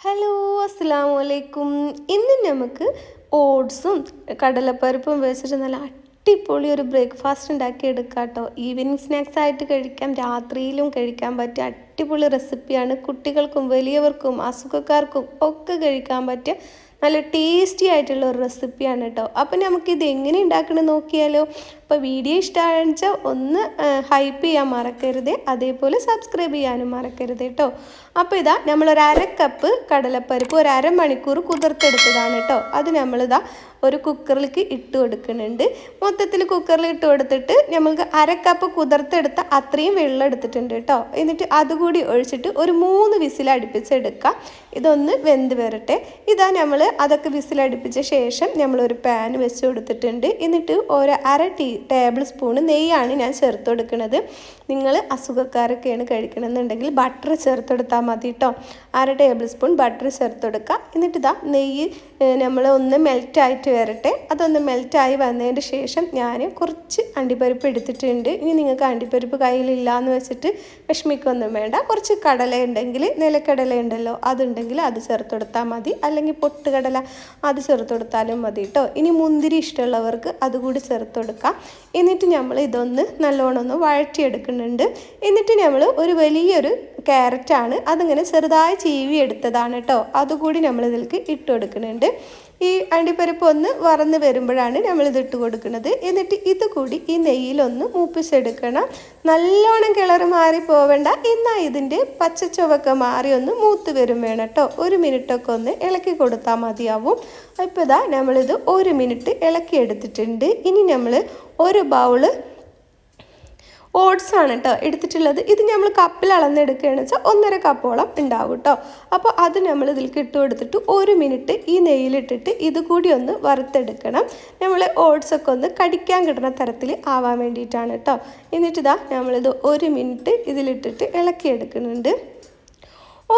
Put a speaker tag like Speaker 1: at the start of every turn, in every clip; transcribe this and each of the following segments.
Speaker 1: Hello അസ്സാം വലൈക്കും ഇന്ന് നമുക്ക് ഓട്സും കടലപ്പരിപ്പും വെച്ചിട്ട് നല്ല അടിപൊളി ഒരു ബ്രേക്ക്ഫാസ്റ്റ് ഉണ്ടാക്കി എടുക്കാം കേട്ടോ ഈവനിങ് സ്നാക്സ് ആയിട്ട് കഴിക്കാം രാത്രിയിലും കഴിക്കാൻ പറ്റിയ അടിപൊളി റെസിപ്പിയാണ് കുട്ടികൾക്കും വലിയവർക്കും അസുഖക്കാർക്കും ഒക്കെ കഴിക്കാൻ പറ്റിയ നല്ല ടേസ്റ്റി ആയിട്ടുള്ള ഒരു റെസിപ്പിയാണ് കേട്ടോ അപ്പം നമുക്കിത് എങ്ങനെ ഉണ്ടാക്കണം നോക്കിയാലോ. അപ്പോൾ വീഡിയോ ഇഷ്ടമാണെന്ന് വെച്ചാൽ ഒന്ന് ഹൈപ്പ് ചെയ്യാൻ മറക്കരുത്. അതേപോലെ സബ്സ്ക്രൈബ് ചെയ്യാനും മറക്കരുത് കേട്ടോ അപ്പോൾ ഇതാ നമ്മളൊരു അര കപ്പ് കടലപ്പരിപ്പ് ഒരു അരമണിക്കൂർ കുതിർത്തെടുത്തതാണ് കേട്ടോ അത് നമ്മളിതാ ഒരു കുക്കറിലേക്ക് ഇട്ട് കൊടുക്കുന്നുണ്ട്. മൊത്തത്തിൽ കുക്കറിൽ ഇട്ട് കൊടുത്തിട്ട് നമുക്ക് അര കപ്പ് കുതിർത്തെടുത്ത അത്രയും വെള്ളം എടുത്തിട്ടുണ്ട് കേട്ടോ എന്നിട്ട് അതുകൂടി ഒഴിച്ചിട്ട് ഒരു മൂന്ന് വിസിൽ അടുപ്പിച്ചെടുക്കാം. ഇതൊന്ന് വെന്ത് വരട്ടെ. ഇതാ നമ്മൾ അതൊക്കെ വിസിലടുപ്പിച്ച ശേഷം നമ്മളൊരു പാൻ വെച്ച് കൊടുത്തിട്ടുണ്ട്. എന്നിട്ട് ഒരു അര ടീ ടേബിൾ സ്പൂണ് നെയ്യാണ് ഞാൻ ചേർത്ത് കൊടുക്കുന്നത്. നിങ്ങൾ അസുഖക്കാരൊക്കെയാണ് കഴിക്കണമെന്നുണ്ടെങ്കിൽ ബട്ടർ ചേർത്ത് കൊടുത്താൽ മതി കേട്ടോ അര ടേബിൾ സ്പൂൺ ബട്ടർ ചേർത്ത് കൊടുക്കുക. എന്നിട്ട് ഇതാ നെയ്യ് നമ്മൾ ഒന്ന് മെൽറ്റായിട്ട് വരട്ടെ. അതൊന്ന് മെൽറ്റായി വന്നതിന് ശേഷം ഞാൻ കുറച്ച് അണ്ടിപ്പരിപ്പ് എടുത്തിട്ടുണ്ട്. ഇനി നിങ്ങൾക്ക് അണ്ടിപ്പരിപ്പ് കയ്യിലില്ല എന്ന് വെച്ചിട്ട് വിഷമിക്കൊന്നും വേണ്ട. കുറച്ച് കടല ഉണ്ടെങ്കിൽ നിലക്കടല ഉണ്ടല്ലോ അതുണ്ടെങ്കിൽ അത് ചേർത്ത് കൊടുത്താൽ മതി. അല്ലെങ്കിൽ പൊട്ടുകടല അത് ചേർത്ത് കൊടുത്താലും മതി കേട്ടോ ഇനി മുന്തിരി ഇഷ്ടമുള്ളവർക്ക് അതുകൂടി ചേർത്ത് കൊടുക്കാം. എന്നിട്ട് നമ്മൾ ഇതൊന്ന് നല്ലോണം ഒന്ന് വഴറ്റിയെടുക്കുന്നുണ്ട്. എന്നിട്ട് നമ്മൾ ഒരു വലിയൊരു ക്യാരറ്റാണ് അതിങ്ങനെ ചെറുതായി ചീവി എടുത്തതാണ് കേട്ടോ അതുകൂടി നമ്മൾ ഇതിലേക്ക് ഇട്ട് കൊടുക്കുന്നുണ്ട്. ഈ അണ്ടിപ്പരിപ്പ് ഒന്ന് വറന്ന് വരുമ്പോഴാണ് നമ്മൾ ഇത് ഇട്ട് കൊടുക്കുന്നത്. എന്നിട്ട് ഇത് കൂടി ഈ നെയ്യിലൊന്ന് മൂപ്പിച്ചെടുക്കണം. നല്ലോണം കിളറ് മാറി പോവേണ്ട. എന്നാൽ ഇതിന്റെ പച്ച ചുവക്ക മാറി ഒന്ന് മൂത്ത് വരും വേണം കേട്ടോ ഒരു മിനിറ്റൊക്കെ ഒന്ന് ഇളക്കി കൊടുത്താൽ മതിയാവും. ഇപ്പോൾ ഇതാ നമ്മളിത് ഒരു മിനിറ്റ് ഇളക്കി എടുത്തിട്ടുണ്ട് ഇനി നമ്മൾ ഒരു ബൗൾ ഓട്സ് ആണ് കേട്ടോ എടുത്തിട്ടുള്ളത്. ഇത് നമ്മൾ കപ്പിൽ അളന്നെടുക്കുകയാണെന്ന് വെച്ചാൽ ഒന്നര കപ്പോളം ഉണ്ടാവും കേട്ടോ അപ്പോൾ അത് നമ്മൾ ഇതിൽ ഇട്ട് കൊടുത്തിട്ട് ഒരു മിനിറ്റ് ഈ നെയ്യിലിട്ടിട്ട് ഇത് കൂടി ഒന്ന് വറുത്തെടുക്കണം. നമ്മൾ ഓട്സ് ഒക്കെ ഒന്ന് കടിക്കാൻ കിട്ടുന്ന തരത്തിൽ ആവാൻ വേണ്ടിയിട്ടാണ് കേട്ടോ എന്നിട്ട് ഇതാ നമ്മളിത് ഒരു മിനിറ്റ് ഇതിലിട്ടിട്ട് ഇളക്കിയെടുക്കുന്നുണ്ട്.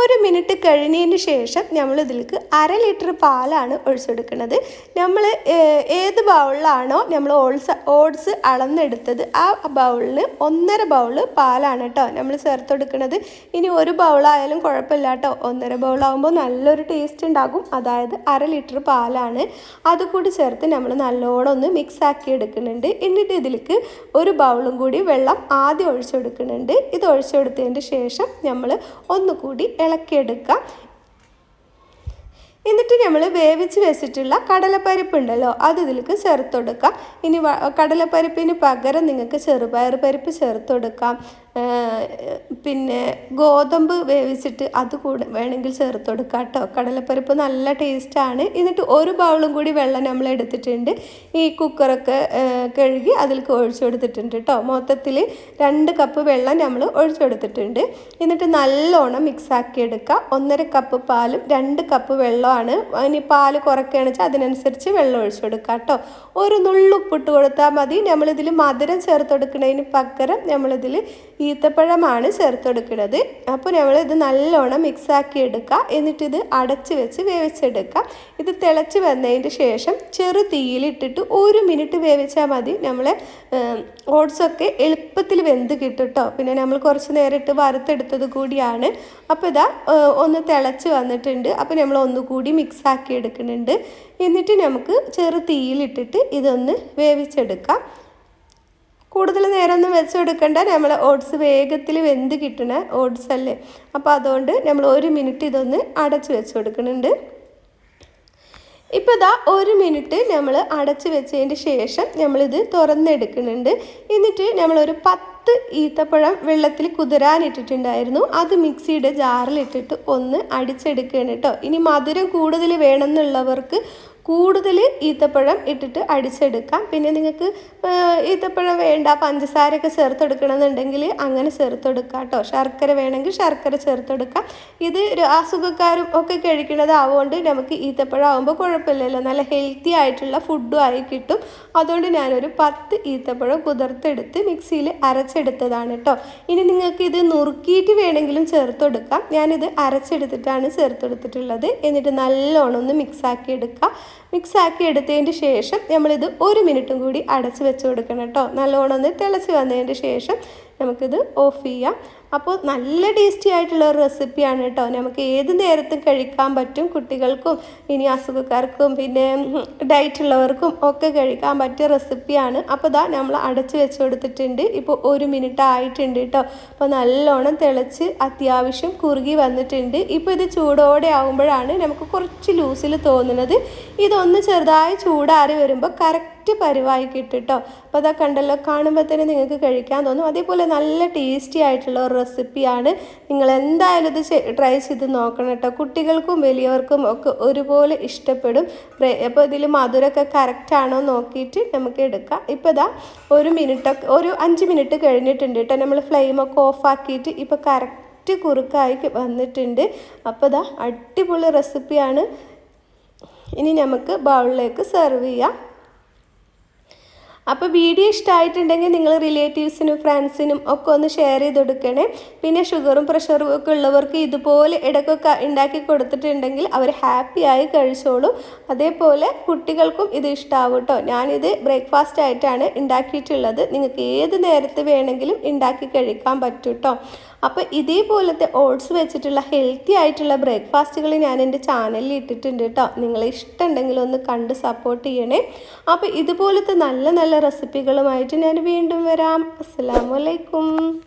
Speaker 1: ഒരു മിനിറ്റ് കഴിഞ്ഞതിന് ശേഷം നമ്മൾ ഇതിലേക്ക് അര ലിറ്റർ പാലാണ് ഒഴിച്ചെടുക്കുന്നത്. നമ്മൾ ഏത് ബൗളിലാണോ നമ്മൾ ഓൾസ് ഓട്സ് അളന്നെടുത്തത് ആ ബൗളിന് ഒന്നര ബൗൾ പാലാണ് കേട്ടോ നമ്മൾ ചേർത്തെടുക്കുന്നത്. ഇനി ഒരു ബൗളായാലും കുഴപ്പമില്ല കേട്ടോ ഒന്നര ബൗളാകുമ്പോൾ നല്ലൊരു ടേസ്റ്റ് ഉണ്ടാകും. അതായത് അര ലിറ്റർ പാലാണ്. അതുകൂടി ചേർത്ത് നമ്മൾ നല്ലോണം ഒന്ന് മിക്സ് ആക്കി എടുക്കുന്നുണ്ട്. എന്നിട്ട് ഇതിലേക്ക് ഒരു ബൗളും കൂടി വെള്ളം ആദ്യം ഒഴിച്ചെടുക്കുന്നുണ്ട്. ഇത് ഒഴിച്ചെടുത്തതിന് ശേഷം നമ്മൾ ഒന്നുകൂടി ഇളക്കിയെടുക്കുക എന്നിട്ട് നമ്മൾ വേവിച്ച് വെച്ചിട്ടുള്ള കടലപ്പരിപ്പ് ഉണ്ടല്ലോ അത് ഇതിലേക്ക് ചേർത്ത് കൊടുക്കാം ഇനി കടലപ്പരിപ്പിന് പകരം നിങ്ങൾക്ക് ചെറുപയർ പരിപ്പ് ചേർത്ത് കൊടുക്കാം പിന്നെ ഗോതമ്പ് വേവിച്ചിട്ട് അത് കൂടെ വേണമെങ്കിൽ ചേർത്ത് കൊടുക്കാം കേട്ടോ. കടലപ്പരിപ്പ് നല്ല ടേസ്റ്റാണ് എന്നിട്ട് ഒരു ബൗളും കൂടി വെള്ളം നമ്മൾ എടുത്തിട്ടുണ്ട്. ഈ കുക്കറൊക്കെ കഴുകി അതിൽ ഒഴിച്ചു കൊടുത്തിട്ടുണ്ട് കേട്ടോ. മൊത്തത്തിൽ രണ്ട് കപ്പ് വെള്ളം നമ്മൾ ഒഴിച്ചു കൊടുത്തിട്ടുണ്ട്. എന്നിട്ട് നല്ലോണം മിക്സാക്കി എടുക്കുക ഒന്നര കപ്പ് പാലും രണ്ട് കപ്പ് വെള്ളമാണ് ഇനി പാൽ കുറയ്ക്കുകയാണെന്ന് വെച്ചാൽ അതിനനുസരിച്ച് വെള്ളം ഒഴിച്ചു കൊടുക്കുക കേട്ടോ. ഒരു നുള്ളുപ്പിട്ട് കൊടുത്താൽ മതി. നമ്മളിതിൽ മധുരം ചേർത്ത് കൊടുക്കുന്നതിന് പകരം നമ്മളിതിൽ ഈത്തപ്പഴമാണ് ചേർത്തെടുക്കുന്നത്. അപ്പോൾ നമ്മൾ ഇത് നല്ലോണം മിക്സാക്കി എടുക്കുക എന്നിട്ട് ഇത് അടച്ച് വെച്ച് വേവിച്ചെടുക്കുക ഇത് തിളച്ച് വന്നതിന് ശേഷം ചെറു തീയിലിട്ടിട്ട് ഒരു മിനിറ്റ് വേവിച്ചാൽ മതി. നമ്മൾ ഓട്സൊക്കെ എളുപ്പത്തിൽ വെന്ത് കേട്ടോ പിന്നെ നമ്മൾ കുറച്ച് നേരം ഇട്ട് വറുത്തെടുത്തത് കൂടിയാണ്. അപ്പോൾ ഇതാ ഒന്ന് തിളച്ച് വന്നിട്ടുണ്ട്. അപ്പോൾ നമ്മൾ ഒന്നുകൂടി മിക്സാക്കി എടുക്കുന്നുണ്ട്. എന്നിട്ട് നമുക്ക് ചെറു തീയിലിട്ടിട്ട് ഇതൊന്ന് വേവിച്ചെടുക്കാം. കൂടുതൽ നേരം ഒന്നും വെച്ച് കൊടുക്കണ്ട നമ്മൾ ഓട്സ് വേഗത്തിൽ വെന്ത് കിട്ടണ ഓട്സ് അല്ലേ? അപ്പോൾ അതുകൊണ്ട് നമ്മൾ ഒരു മിനിറ്റ് ഇതൊന്ന് അടച്ച് വെച്ച് കൊടുക്കുന്നുണ്ട്. ഇപ്പോൾ ഇതാ ഒരു മിനിറ്റ് നമ്മൾ അടച്ച് വെച്ചതിന് ശേഷം നമ്മളിത് തുറന്നെടുക്കുന്നുണ്ട്. എന്നിട്ട് നമ്മളൊരു പത്ത് ഈത്തപ്പഴം വെള്ളത്തിൽ കുതിരാനിട്ടിട്ടുണ്ടായിരുന്നു. അത് മിക്സിയുടെ ജാറിലിട്ടിട്ട് ഒന്ന് അടിച്ചെടുക്കുകയാണ് കേട്ടോ. ഇനി മധുരം കൂടുതൽ വേണമെന്നുള്ളവർക്ക് കൂടുതൽ ഈത്തപ്പഴം ഇട്ടിട്ട് അടിച്ചെടുക്കാം. പിന്നെ നിങ്ങൾക്ക് ഈത്തപ്പഴം വേണ്ട പഞ്ചസാരയൊക്കെ ചേർത്തെടുക്കണമെന്നുണ്ടെങ്കിൽ അങ്ങനെ ചേർത്തെടുക്കാം കേട്ടോ. ശർക്കര വേണമെങ്കിൽ ശർക്കര ചേർത്തെടുക്കാം. ഇത് അസുഖക്കാരും ഒക്കെ കഴിക്കുന്നതാവുകൊണ്ട് നമുക്ക് ഈത്തപ്പഴം ആകുമ്പോൾ കുഴപ്പമില്ലല്ലോ. നല്ല ഹെൽത്തി ആയിട്ടുള്ള ഫുഡും ആയി കിട്ടും. അതുകൊണ്ട് ഞാനൊരു പത്ത് ഈത്തപ്പഴം കുതിർത്തെടുത്ത് മിക്സിയിൽ അരച്ചെടുത്തതാണ് കേട്ടോ. ഇനി നിങ്ങൾക്ക് ഇത് നുറുക്കിയിട്ട് വേണമെങ്കിലും ചേർത്തെടുക്കാം. ഞാനിത് അരച്ചെടുത്തിട്ടാണ് ചേർത്തെടുത്തിട്ടുള്ളത്. എന്നിട്ട് നല്ലോണം ഒന്ന് മിക്സാക്കി എടുക്കുക മിക്സ് ആക്കി എടുത്തതിന് ശേഷം നമ്മളിത് ഒരു മിനിറ്റും കൂടി അടച്ച് വെച്ച് കൊടുക്കണം കേട്ടോ. നല്ലോണം ഒന്ന് തിളച്ച് വന്നതിന് ശേഷം നമുക്കിത് ഓഫ് ചെയ്യാം. അപ്പോൾ നല്ല ടേസ്റ്റി ആയിട്ടുള്ള ഒരു റെസിപ്പിയാണ് കേട്ടോ. നമുക്ക് ഏത് നേരത്തും കഴിക്കാൻ പറ്റും. കുട്ടികൾക്കും ഇനി അസുഖക്കാർക്കും പിന്നെ ഡയറ്റ് ഉള്ളവർക്കും ഒക്കെ കഴിക്കാൻ പറ്റിയ റെസിപ്പിയാണ് അപ്പോൾ ഇതാ നമ്മൾ അടച്ച് വെച്ച് കൊടുത്തിട്ടുണ്ട്. ഇപ്പോൾ ഒരു മിനിറ്റ് ആയിട്ടുണ്ട് കേട്ടോ. അപ്പോൾ നല്ലോണം തിളച്ച് അത്യാവശ്യം കുറുകി വന്നിട്ടുണ്ട്. ഇപ്പോൾ ഇത് ചൂടോടെ ആകുമ്പോഴാണ് നമുക്ക് കുറച്ച് ലൂസിൽ തോന്നുന്നത്. ഇതൊന്ന് ചെറുതായി ചൂടാറി വരുമ്പോൾ കറക്റ്റ് പരിവായി കിട്ടും കേട്ടോ. അപ്പോൾ അതാ കണ്ടല്ലോ കാണുമ്പോൾ തന്നെ നിങ്ങൾക്ക് കഴിക്കാൻ തോന്നും. അതേപോലെ നല്ല ടേസ്റ്റി ആയിട്ടുള്ള ഒരു റെസിപ്പിയാണ്. നിങ്ങൾ എന്തായാലും ഇത് ട്രൈ ചെയ്ത് നോക്കണം കേട്ടോ കുട്ടികൾക്കും വലിയവർക്കും ഒക്കെ ഒരുപോലെ ഇഷ്ടപ്പെടും. അപ്പോൾ ഇതിൽ മധുരമൊക്കെ കറക്റ്റാണോ നോക്കിയിട്ട് നമുക്ക് എടുക്കാം. ഇപ്പോൾ ഇതാ ഒരു മിനിറ്റൊക്കെ ഒരു അഞ്ച് മിനിറ്റ് കഴിഞ്ഞിട്ടുണ്ട് കേട്ടോ നമ്മൾ ഫ്ലെയിമൊക്കെ ഓഫ് ആക്കിയിട്ട് ഇപ്പോൾ കറക്റ്റ് കുറുക്കായി വന്നിട്ടുണ്ട്. അപ്പോൾ ഇതാ അടിപൊളി റെസിപ്പിയാണ് ഇനി നമുക്ക് ബൗളിലേക്ക് സെർവ് ചെയ്യാം. അപ്പോൾ വീഡിയോ ഇഷ്ടമായിട്ടുണ്ടെങ്കിൽ നിങ്ങൾ റിലേറ്റീവ്സിനും ഫ്രണ്ട്സിനും ഒക്കെ ഒന്ന് ഷെയർ ചെയ്ത് കൊടുക്കണേ. പിന്നെ ഷുഗറും പ്രഷറും ഒക്കെ ഉള്ളവർക്ക് ഇതുപോലെ ഇടയ്ക്കൊക്കെ ഉണ്ടാക്കി കൊടുത്തിട്ടുണ്ടെങ്കിൽ അവർ ഹാപ്പിയായി കഴിച്ചോളും. അതേപോലെ കുട്ടികൾക്കും ഇത് ഇഷ്ടമാവും കേട്ടോ ഞാനിത് ബ്രേക്ക്ഫാസ്റ്റ് ആയിട്ടാണ് ഉണ്ടാക്കിയിട്ടുള്ളത്. നിങ്ങൾക്ക് ഏത് നേരത്ത് വേണമെങ്കിലും ഉണ്ടാക്കി കഴിക്കാൻ പറ്റും കേട്ടോ അപ്പോൾ ഇതേപോലത്തെ ഓട്സ് വെച്ചിട്ടുള്ള ഹെൽത്തി ആയിട്ടുള്ള ബ്രേക്ക്ഫാസ്റ്റുകൾ ഞാൻ എന്റെ ചാനലിൽ ഇട്ടിട്ടുണ്ട് കേട്ടോ നിങ്ങളെ ഇഷ്ടമുണ്ടെങ്കിൽ ഒന്ന് കണ്ട് സപ്പോർട്ട് ചെയ്യണേ. അപ്പോൾ ഇതുപോലത്തെ നല്ല നല്ല റെസിപ്പികളുമായിട്ട് ഞാൻ വീണ്ടും വരാം. അസ്സാമലൈക്കും